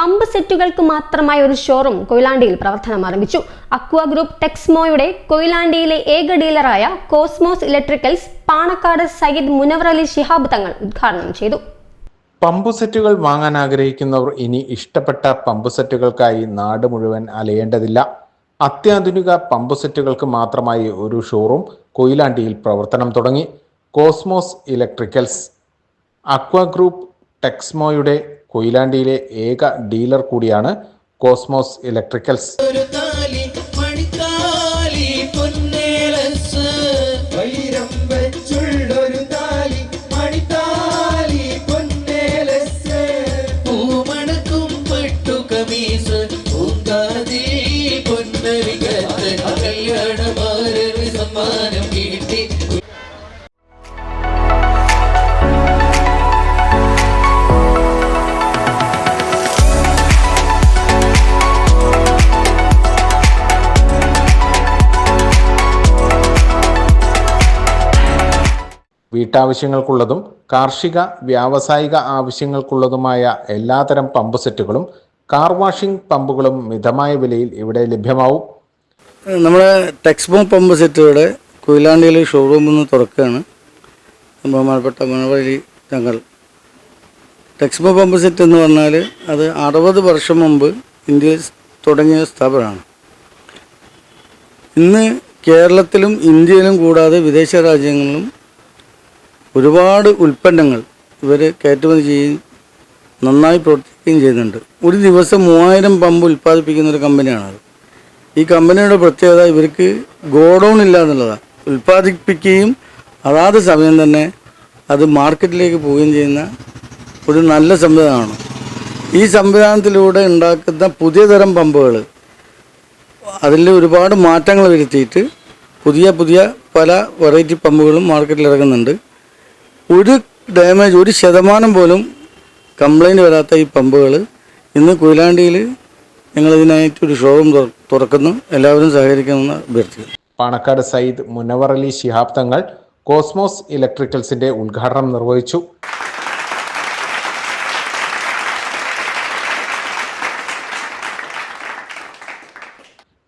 Pump സെറ്റുകൾക്ക് മാത്രമായ ഒരു ഷോറൂം കൊയിലാണ്ടിയിൽ പ്രവർത്തനം ആരംഭിച്ചു. അക്വ ഗ്രൂപ്പ് ടെക്സ്മോയുടെ കൊയിലാണ്ടിയിലെ ഏക ഡീലറായ കോസ്മോസ് ഇലക്ട്രിക്കൽസ് പാണക്കാട് സയ്യിദ് മുനവർ അലി ശിഹാബ് തങ്ങൾ ഉദ്ഘാടനം ചെയ്തു. പമ്പ് സെറ്റുകൾ വാങ്ങാൻ ആഗ്രഹിക്കുന്നവർ ഇനി ഇഷ്ടപ്പെട്ട പമ്പ് സെറ്റുകൾക്കായി നാട് മുഴുവൻ അലയേണ്ടതില്ല. അത്യാധുനിക പമ്പ് സെറ്റുകൾക്ക് മാത്രമായി ഒരു ഷോറൂം കൊയിലാണ്ടിയിൽ പ്രവർത്തനം തുടങ്ങി. Cosmos electricals. അക്വാ ഗ്രൂപ്പ് ടെക്സ്മോയുടെ കൊയിലാണ്ടിയിലെ ഏക ഡീലർ കൂടിയാണ് കോസ്മോസ് ഇലക്ട്രിക്കൽസ്. ഒരു വീട്ടാവശ്യങ്ങൾക്കുള്ളതും കാർഷിക വ്യാവസായിക ആവശ്യങ്ങൾക്കുള്ളതുമായ എല്ലാതരം പമ്പ് സെറ്റുകളും കാർ വാഷിംഗ് പമ്പുകളും മിതമായ വിലയിൽ ഇവിടെ ലഭ്യമാവും. നമ്മുടെ ടെക്സ്ബോം പമ്പ് സെറ്റുകളുടെ കൊയിലാണ്ടിയിൽ ഷോറൂമിൽ നിന്ന് തുറക്കുകയാണ്. ബഹുമാനപ്പെട്ട മണവഴി ഞങ്ങൾ. ടെക്സ്ബോം പമ്പ് സെറ്റ് എന്ന് പറഞ്ഞാൽ അത് അറുപത് വർഷം മുമ്പ് ഇന്ത്യയിൽ തുടങ്ങിയ സ്ഥാപനമാണ്. ഇന്ന് കേരളത്തിലും ഇന്ത്യയിലും കൂടാതെ വിദേശ രാജ്യങ്ങളിലും ഒരുപാട് ഉൽപ്പന്നങ്ങൾ ഇവർ കയറ്റുമതി ചെയ്യുകയും നന്നായി പ്രവർത്തിക്കുകയും ചെയ്യുന്നുണ്ട്. ഒരു ദിവസം മൂവായിരം പമ്പ് ഉൽപ്പാദിപ്പിക്കുന്ന ഒരു കമ്പനിയാണത് ഈ കമ്പനിയുടെ പ്രത്യേകത ഇവർക്ക് ഗോഡൗൺ ഇല്ല എന്നുള്ളതാണ് ഉൽപ്പാദിപ്പിക്കുകയും അതാത് സമയം തന്നെ അത് മാർക്കറ്റിലേക്ക് പോവുകയും ചെയ്യുന്ന ഒരു നല്ല സംവിധാനമാണ്. ഈ സംവിധാനത്തിലൂടെ ഉണ്ടാക്കുന്ന പുതിയ തരം പമ്പുകൾ അതിൽ ഒരുപാട് മാറ്റങ്ങൾ വരുത്തിയിട്ട് പുതിയ പുതിയ പല വെറൈറ്റി പമ്പുകളും മാർക്കറ്റിൽ ഇറങ്ങുന്നുണ്ട്. ഒരു ഡാമേജ് ഒരു ശതമാനം പോലും കംപ്ലൈന്റ് വരാത്ത ഈ പമ്പുകൾ ഇന്ന് കൊയിലാണ്ടിയിൽ ഒരു ഷോറൂം തുറക്കുന്നു. എല്ലാവരും സഹകരിക്കണമെന്ന് അഭ്യർത്ഥിക്കുന്നു. പാണക്കാട് സയ്യിദ് മുനവർ അലി ശിഹാബ് തങ്ങൾ കോസ്മോസ് ഇലക്ട്രിക്കൽസിന്റെ ഉദ്ഘാടനം നിർവഹിച്ചു.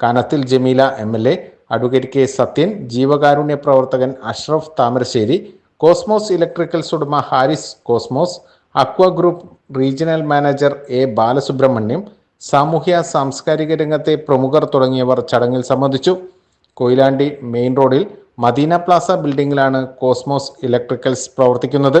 Kanathil Jameela M L A advocate K Sathyan ജീവകാരുണ്യ പ്രവർത്തകൻ അഷ്റഫ് താമരശ്ശേരി കോസ്മോസ് ഇലക്ട്രിക്കൽസ് ഉടമ Haris Cosmos Aqua group regional manager A Balasubramaniam സാമൂഹ്യ സാംസ്കാരിക രംഗത്തെ പ്രമുഖർ തുടങ്ങിയവർ ചടങ്ങിൽ സംബന്ധിച്ചു. കൊയിലാണ്ടി മെയിൻ റോഡിൽ മദീന പ്ലാസ ബിൽഡിംഗിലാണ് കോസ്മോസ് ഇലക്ട്രിക്കൽസ് പ്രവർത്തിക്കുന്നത്.